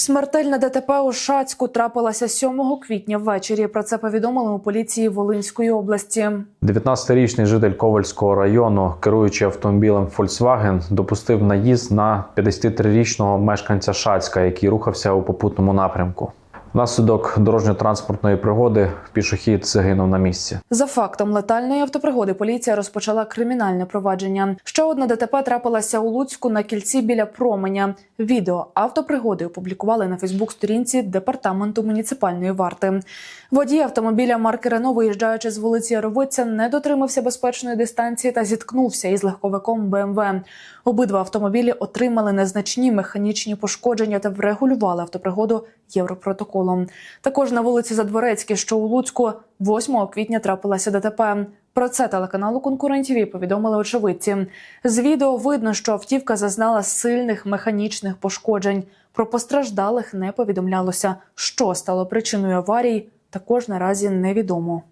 Смертельне ДТП у Шацьку трапилася 7 квітня ввечері. Про це повідомили у поліції Волинської області. 19-річний житель Ковальського району, керуючи автомобілем Volkswagen, допустив наїзд на 53-річного мешканця Шацька, який рухався у попутному напрямку. Внаслідок дорожньо-транспортної пригоди пішохід загинув на місці. За фактом летальної автопригоди поліція розпочала кримінальне провадження. Ще одне ДТП трапилося у Луцьку на кільці біля променя. Відео автопригоди опублікували на Фейсбук-сторінці департаменту муніципальної варти. Водій автомобіля марки Рено, виїжджаючи з вулиці Яровиця, не дотримався безпечної дистанції та зіткнувся із легковиком БМВ. Обидва автомобілі отримали незначні механічні пошкодження та врегулювали автопригоду європротоколом. Також на вулиці Задворецькій, що у Луцьку, 8 квітня трапилася ДТП. Про це телеканалу конкурентів повідомили очевидці. З відео видно, що автівка зазнала сильних механічних пошкоджень. Про постраждалих не повідомлялося. Що стало причиною аварії, також наразі невідомо.